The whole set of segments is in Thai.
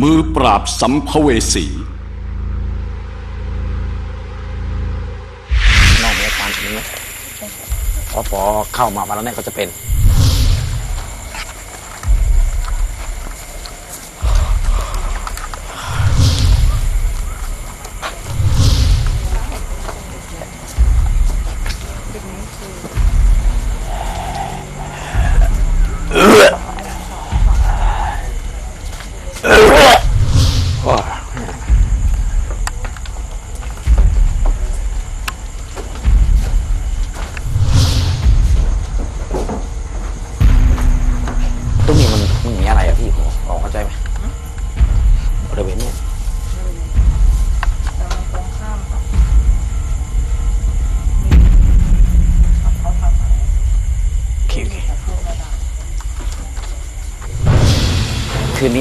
มือปราบสัมภเวสีนอกเหนือการนี้พอพอเข้ามาวันนั้นเนี่ยก็จะเป็น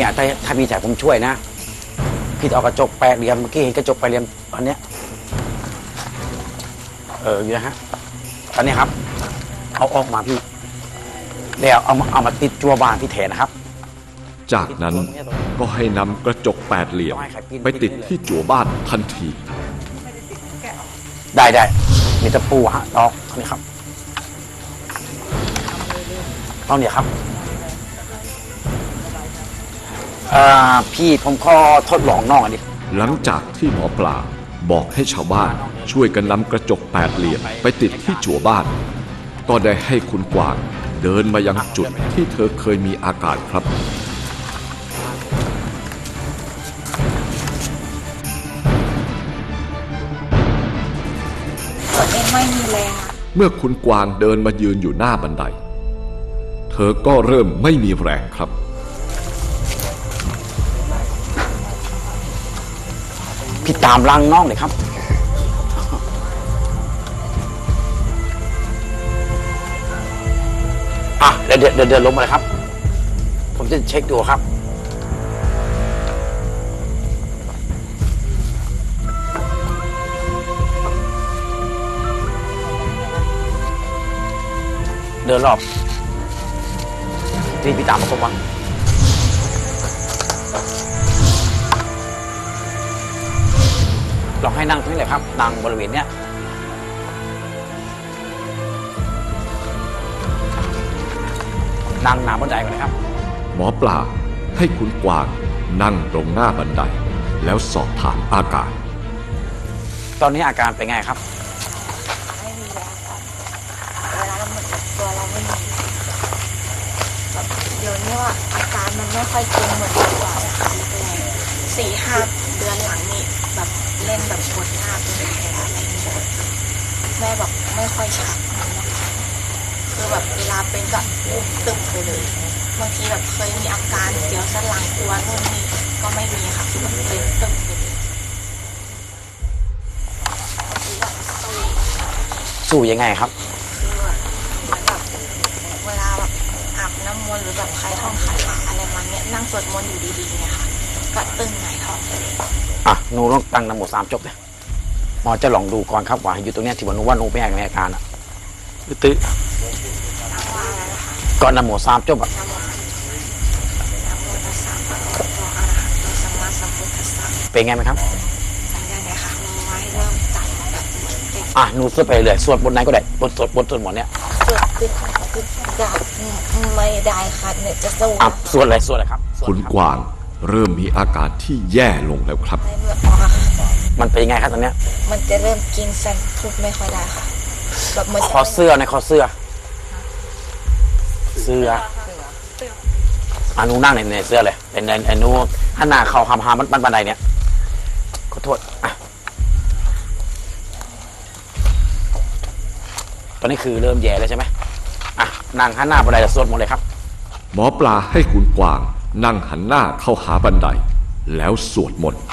คืนนี้อะถ้าถ้าพี่จ่ายผมช่วยนะพี่จะเอากระจกแปดเหลี่ยมเมื่อกี้เห็นกระจกแปดเหลี่ยมอันเนี้ยเอออยู่นะฮะอันนี้ครับ เอาออกมาพี่แล้วเอามาเอามาติดจัวบานที่แถนนะครับ จากนั้นก็ให้นำกระจกแปดเหลี่ยม ไปติดที่จั่วบ้านทันที ได้ได้มีตะปูฮะตอกอันนี้ครับต้องเนี่ยครับ พี่ผมขอทดลองนอกอันนี้หลังจากที่หมอปลาบอกให้ชาวบ้านช่วยกันนำกระจกแปดเหลี่ยมไปติดที่จั่วบ้าน ก็ได้ให้คุณกวางเดินมายังจุดที่เธอเคยมีอาการครับ ตัวเองไม่มีแรงอะเมื่อคุณกวางเดินมายืนอยู่หน้าบันได เธอก็เริ่มไม่มีแรงครับามลังน้องเลยครับ อะเดี๋ยวเดี๋ยวเดินลงมาเลยครับ ผมจะเช็คดูครับเดินรอบนี่พี่ตามมาครบวัน ลองให้นั่งตรงนี้เลยครับนั่งบริเวณเนี้ยนั่งหนาบันไดก่อนนะครับ หมอปลาให้คุณกวางนั่งตรงหน้าบันได แล้วสอบถามอาการ ตอนนี้อาการเป็นไงครับ ไม่มีแรงครับเวลาเราเหมือนกับตัวเราไม่มีแบบเดี๋ยวนี้ว่าอาการมันไม่ค่อยเก่งเหมือนเมื่อก่อนนะคะสี่ห้า เดือนหลังนี่แบบเล่นแบบปวดหน้าเป็นแผลอะไรอย่างเงี้ยแม่แบบไม่ค่อยชักเหมือนเมื่อก่อนคือแบบเวลาเป็นก็อุ้มตึงไปเลยบางทีแบบเคยมีอาการเสียวสันหลังตัวนู่นนี่ก็ไม่มีค่ะคือแบบเป็นตึงไปเลยบางทีแบบสู้สู้ยังไงครับคือแบบเหมือนแบบเวลาแบบอาบน้ำมนต์หรือแบบใครท่องคาถาอะไรมาเนี้ยนั่งสวดมนต์อยู่ดีๆเนี่ยค่ะ ก็ตึงไหนท้องไปเลยอะหนูต้องตั้งนโมสามจบเลยหมอจะลองดูก่อนครับว่าอยู่ตรงเนี้ยที่ว่าหนูว่าหนูไม่มีอาการอะตื้อทั้งว่าแล้วนะคะก่อนนโมสามจบอะนะโมนะโมตัสสะภะคะวะโตอะระหะโตสัมมาสัมพุทธัสสะเป็นไงไหมครับมันยังไงคะไม้เริ่มจับแบบเหมือนเป็นอะหนูสวดไปเลยสวดบนไหนก็ได้บนสวดบนสวดหมดเนี้ยสวดขึ้นขึ้นจับไม่ได้ค่ะเนี่ยจะสู้อะสวดเลยสวดเลยครับสวดคุณรับกวาง เริ่มมีอาการที่แย่ลงแล้วครับในเมื่อออกอะค่ะมันเป็นยังไงครับตอนเนี้ยมันจะเริ่มกินเส้นทุบไม่ค่อยได้ค่ะแบบเมื่อคอเสื้อในคอเสื้อ เสื้ออะหนูนั่งในในเสื้อเลยเป็นในไอ้หนูหันหน้าเข่าหามหามันบันไดเนี่ยขอโทษอะตอนนี้คือเริ่มแย่แล้วใช่ไหมอะนั่งหันหน้าบันไดจะสวดหมดเลยครับ หมอปลาให้คุณกวาง นั่งหันหน้าเข้าหาบันได แล้วสวดมนต์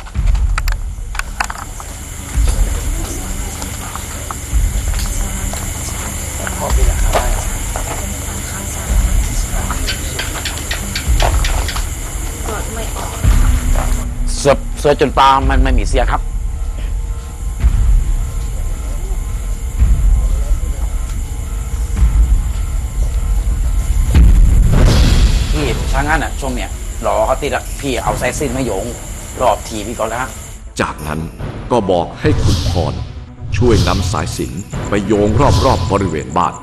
สือเสือจนปลามันไม่มีเสียครับ งั้นอะช่วงเนี้ยหลอเขาติดอะพี่เอาสายสิ้นมาโยงรอบทีพี่ก่อนแล้วฮะจากนั้นก็บอกให้คุณพรช่วยนำสายสินไปโยงรอบๆบบริเวณบ้าน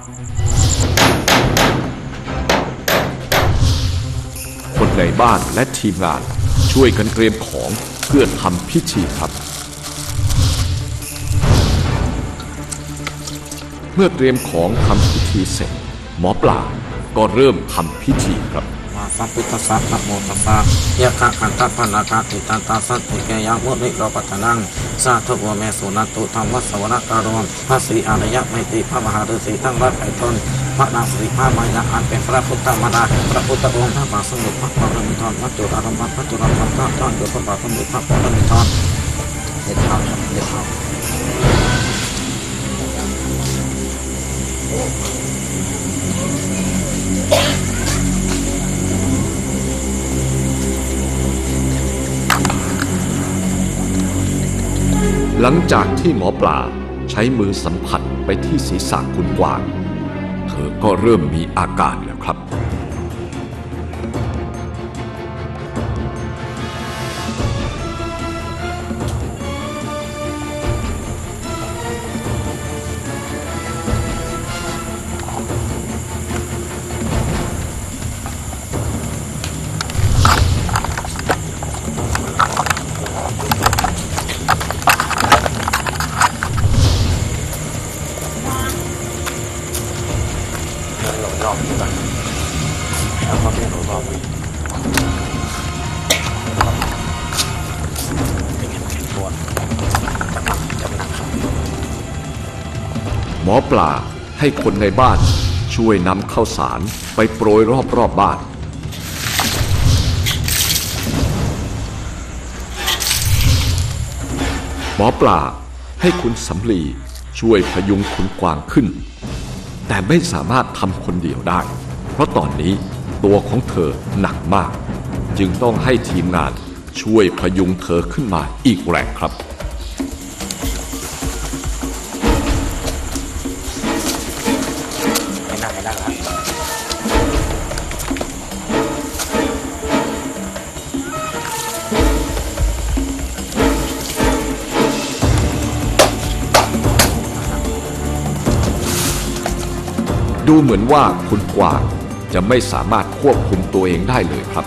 คนในบ้านและทีมงานช่วยกันเตรียมของเพื่อทำพิธีครับ เมื่อเตรียมของทำพิธีเสร็จ หมอปลาก็เริ่มทำพิธีครับ สัพพิทัสสะนะโมตัสสะยะคะขันตัปะนาคาติตันตาสัตถุเกยังมุนิโลปัตนังสาธุวเมสุนันตุธรรมวัสวนาการมพระศรีอารยะไมตรีพระมหาฤาษีทั้งรัตไตรตนพระนางสิริพระมายาอันเป็นพระพุทธมารดาแห่งพระพุทธองค์พระบาสมเด็จพระปรมินทรวัดจุฬาลงกรณ์พระจุฬาลงกรณ์ท่านอยู่พระบาทสมเด็จพระปรมินทรเด็ดขาดเด็ดขาดโอ้ หลังจากที่หมอปลาใช้มือสัมผัสไปที่ศีรษะคุณกวาง เธอก็เริ่มมีอาการแล้วครับ หมอปลาให้คนในบ้านช่วยนำข้าวสารไปโปรยรอบๆบบ้าน หมอปลาให้คุณสำลีช่วยพยุงคุณกวางขึ้น แต่ไม่สามารถทำคนเดียวได้ เพราะตอนนี้ตัวของเธอหนักมาก จึงต้องให้ทีมงานช่วยพยุงเธอขึ้นมาอีกแรงครับ ดูเหมือนว่าคุณกวางจะไม่สามารถควบคุมตัวเองได้เลยครับ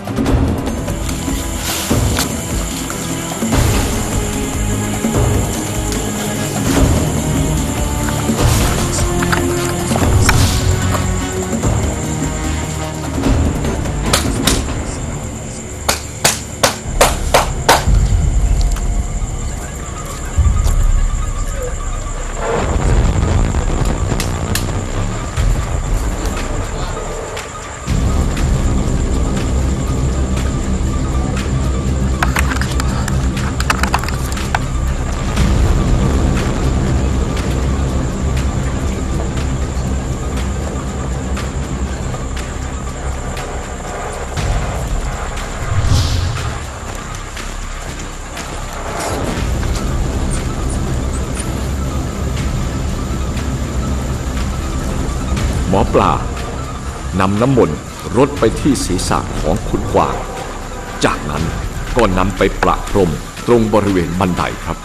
ปลานำน้ำมนต์รดไปที่ศีรษะของคุณกวาง จากนั้นก็นำไปประพรมตรงบริเวณบันไดครับ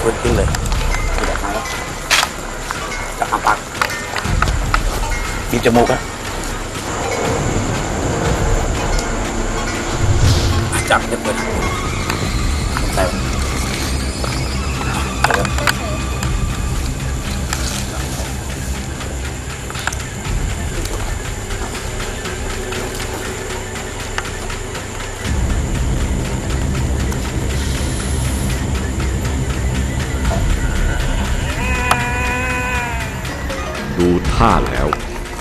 ขึ้นขึ้นเลยไม่อยากมาแล้วจะอาปากบีบจมูกอะ จับจะเปิดใส่ดูท่าแล้ว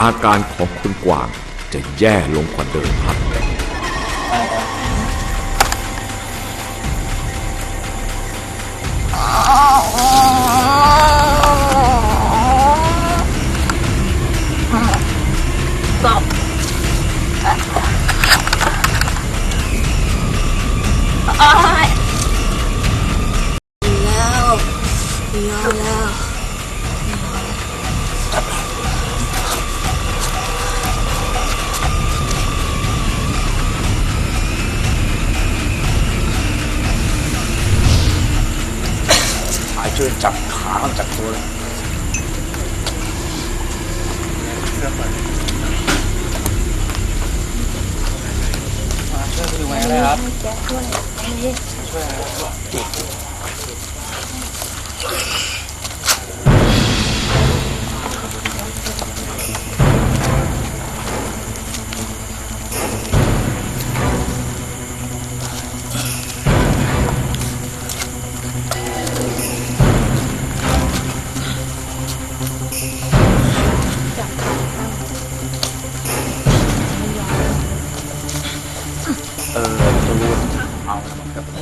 อาการของคุณกวางจะแย่ลงกว่าเดิมครับ จับขาเขาจับตัวเลยแจ๊คด้วยนี่เอ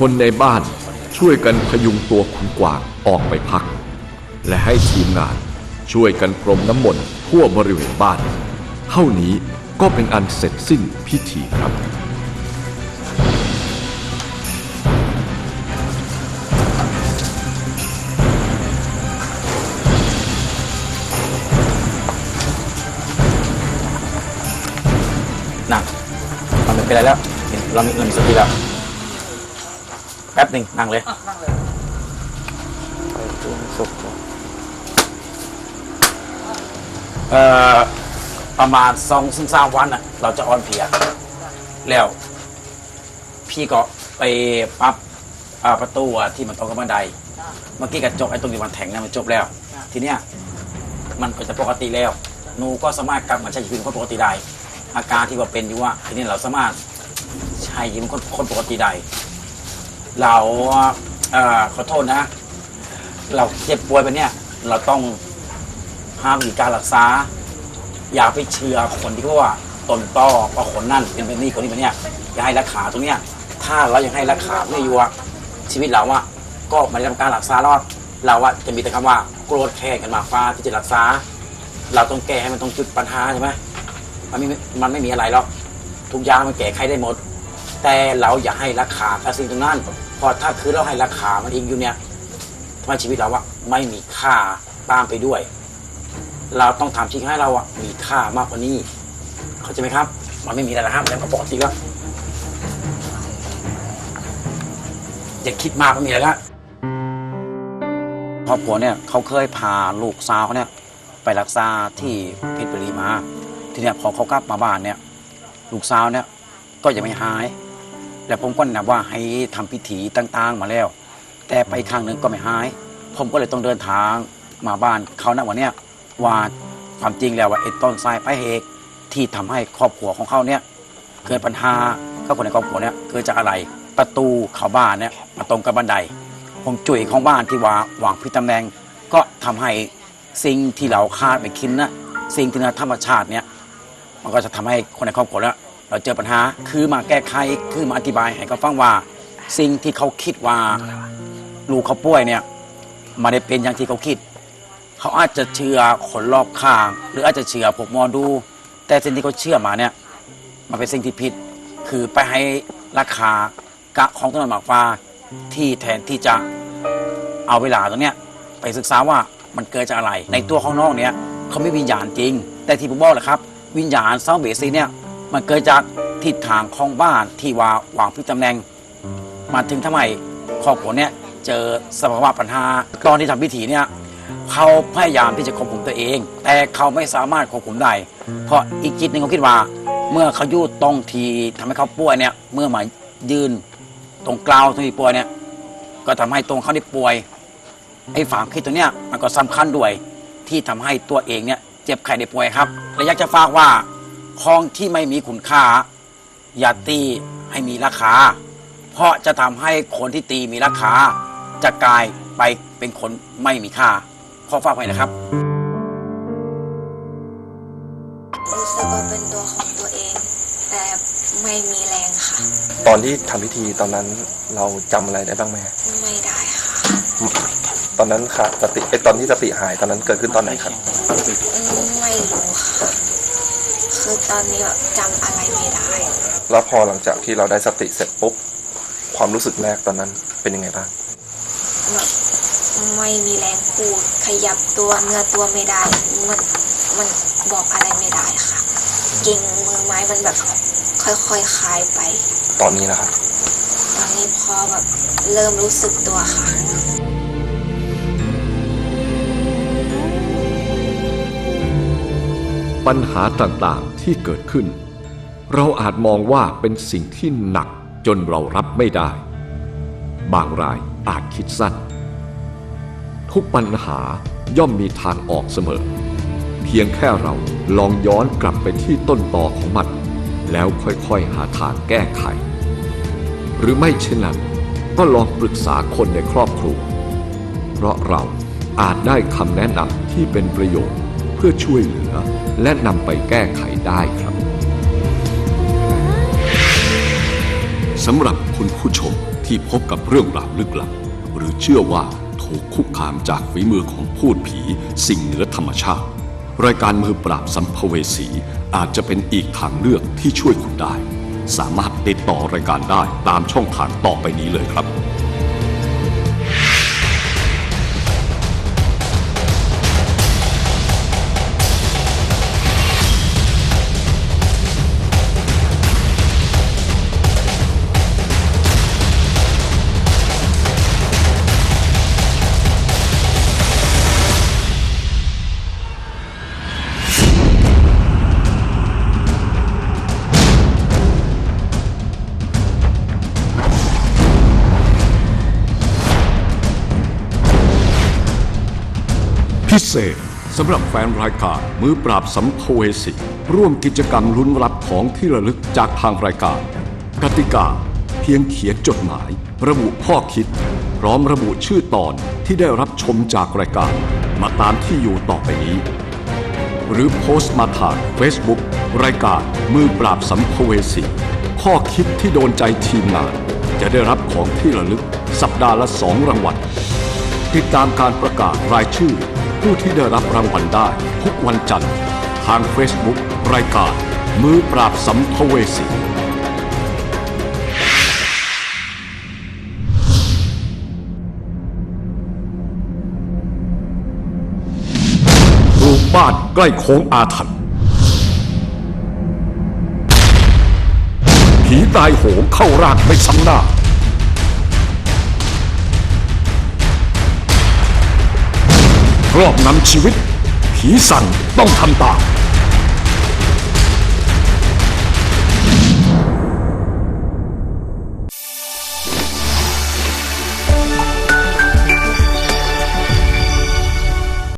คนในบ้านช่วยกันพยุงตัวคุณกวางออกไปพัก และให้ทีมงานช่วยกันพรมน้ำมนต์ทั่วบริเวณบ้าน เท่านี้ก็เป็นอันเสร็จสิ้นพิธีครับนั่งมันไม่เป็นไรแล้ว เรามีเรามีสติแล้ว แป๊บหนึ่งนั่งเลยเอ่อประมาณสองถึงสามวันน่ะ เราจะออนเพลียแล้ว พี่ก็ไปปรับอ่าประตูอะที่มันตรงกับบันไดเมื่อกี้กระจกไอ้ตรงที่มันแทงเนี่ยมันจบแล้วทีเนี้ยมันก็จะปกติแล้วหนูก็สามารถกลับมาใช้ชีวิตเป็นคนปกติได้อาการที่ว่าเป็นอยู่ว่าทีนี้เราสามารถใช้ชีวิตเป็นคนคนปกติได้ เราเอ่อขอโทษนะ เราเจ็บป่วยไปเนี่ย เราต้องห้ามมีการรักษา อย่าไปเชื่อคนที่เขาว่าต้นต้อว่าคนนั่นเป็นแบบนี้คนนี้เป็นเนี่ยอย่าให้รักษาตรงเนี้ย ถ้าเรายังให้รักษาไม่อยู่อะชีวิตเราอะก็ไม่ได้รับการรักษารอดเราอะจะมีแต่คำว่าโกรธแค้นกันมาฟ้าที่จะรักษา เราต้องแก้ให้มันตรงจุดปัญหาใช่ไหมมันไม่มันไม่มีอะไรหรอกทุกอย่างมันแก้ไขได้หมด แต่เราอย่าให้ราคากับสิ่งตรงนั้น เพอถ้าคือเราให้ราคามันเองอยู่เนี่ยทำไมชีวิตเราอะไม่มีค่าตามไปด้วย เราต้องทำชีวิตให้เราอะมีค่ามากกว่านี้ เข้าใจไหมครับ มันไม่มีอะไรแล้วครับแล้วก็ปกติแล้วอย่าคิดมากไม่มีอะไรละครอบครัวเนี่ยเขาเคยพาลูกสาวเขาเนี่ยไปรักษาที่เพชรบุรีมา ทีเนี้ยพอเขากลับมาบ้านเนี่ย ลูกสาวเนี่ยก็ยังไม่หาย แล้วผมก็แนะว่าให้ทำพิธีต่าง ๆ มาแล้ว แต่ไปครั้งหนึ่งก็ไม่หาย ผมก็เลยต้องเดินทางมาบ้านเขาณวันเนี้ยว่าความจริงแล้วว่าไอ้ต้นสายปลายเหตุที่ทำให้ครอบครัวของเขาเนี่ยเกิดปัญหากับคนในครอบครัวเนี่ยเกิดจากอะไรประตูเข้าบ้านเนี่ยมาตรงกับบันไดผมจุ๋ยของบ้านที่ว่าวางพิษตำแหน่งก็ทำให้สิ่งที่เราคาดไม่คิดนะสิ่งที่ธรรมชาติเนี่ย มันก็จะทำให้คนในครอบครัวเนี่ย เราเจอปัญหาคือมาแก้ไขคือมาอธิบายให้เขาฟังว่า สิ่งที่เขาคิดว่าลูกเขาป่วยเนี่ยไมาได้เป็นอย่างที่เขาคิด เขาอาจจะเชื่อคนรอบข้าง หรืออาจจะเชื่อพวกหมอดู แต่สิ่งที่เขาเชื่อมาเนี่ยมันเป็นสิ่งที่ผิด คือไปให้ราคากะของต้นหมากฟ้าที่แทนที่จะเอาเวลาตรงเนี้ยไปศึกษาว่ามันเกิดจากอะไร ในตัวของน้องเนี่ยเขาไม่วิญญาณจริง แต่ที่ผมบอกแหละครับ วิญญาณเซาเบซีเนี่ย มันเกิดจากทิศทางของบ้านที่ว่าวางพิษตำแหน่งมาถึงทำไมครอบครัวเนี่ยเจอสภาวะปัญหา ตอนที่ทำพิธีเนี่ยเขาพยายามที่จะควบคุมตัวเอง แต่เขาไม่สามารถควบคุมได้ เพราะอีกจิตหนึ่งเขาคิดว่า เมื่อเขายู่ตรงทีทำให้เขาป่วยเนี่ยเมื่อมายืนตรงกลาวตรงที่ป่วยเนี่ยก็ทำให้ตรงเขาได้ป่วยไอ้ฝามคิดตัวเนี้ยมันก็สำคัญด้วยที่ทำให้ตัวเองเนี่ยเจ็บไข้ได้ป่วยครับและอยากจะฝากว่า ของที่ไม่มีคุณค่า อย่าตีให้มีราคา เพราะจะทำให้คนที่ตีมีราคา จะกลายไปเป็นคนไม่มีค่าขอฝากไว้นะครับ รู้สึกว่าเป็นตัวของตัวเอง แต่ไม่มีแรงค่ะ ตอนที่ทำพิธีตอนนั้นเราจำอะไรได้บ้างไหมไม่ได้ค่ะตอนนั้นขาดสติไอยตอนที่สติหายตอนนั้นเกิดขึ้นตอนไหนครับ อืมไม่รู้ค่ะ คือตอนนี้แบบจำอะไรไม่ได้ แล้วพอหลังจากที่เราได้สติเสร็จปุ๊บ ความรู้สึกแรกตอนนั้นเป็นยังไงบ้างแบบไม่มีแรงพูดขยับตัวเนื้อตัวไม่ได้ มันมันบอกอะไรไม่ได้ค่ะเก่งมือไม้มันแบบ ค่อยๆคคลายไป ตอนนี้นะครับ ตอนนี้พอแบบเริ่มรู้สึกตัวค่ะ ปัญหาต่างๆที่เกิดขึ้น เราอาจมองว่าเป็นสิ่งที่หนักจนเรารับไม่ได้ บางรายอาจคิดสั้น ทุกปัญหาย่อมมีทางออกเสมอ เพียงแค่เราลองย้อนกลับไปที่ต้นตอของมัน แล้วค่อยๆหาทางแก้ไข หรือไม่เช่นนั้น ก็ลองปรึกษาคนในครอบครัว เพราะเราอาจได้คำแนะนำที่เป็นประโยชน์ พื่อช่วยเหลือ และนำไปแก้ไขได้ครับสำหรับคุณผู้ชมที่พบกับเรื่องราวลึกลับ หรือเชื่อว่าถูกคุกคามจากฝีมือของพูดผี สิ่งเหนือธรรมชาติ รายการมือปราบสัมภเวสีอาจจะเป็นอีกทางเลือกที่ช่วยคุณได้ สามารถติดต่อรายการได้ตามช่องทางต่อไปนี้เลยครับ พิเศษสำหรับแฟนรายการมือปราบสัมภเวสีร่วมกิจกรรมลุ้นรับของที่ระลึกจากทางรายการ กติกา เพียงเขียนจดหมาย ระบุข้อคิด พร้อมระบุชื่อตอนที่ได้รับชมจากรายการ มาตามที่อยู่ต่อไปนี้ หรือโพสต์มาทาง Facebook รายการมือปราบสัมภเวสีข้อคิดที่โดนใจทีมงาน จะได้รับของที่ระลึกสัปดาห์ละสองรางวัลติดตามการประกาศรายชื่อ ผู้ที่ได้รับรางวัลได้ ทุกวันจันทร์ ทาง Facebook รายการ มือปราบสัมภเวสีปลูกบ้านใกล้โค้งอาถรรพ์ผีตายโหงเข้าร่างไม่ซ้ำหน้า รอบนำชีวิต ผีสั่งต้องทำตาม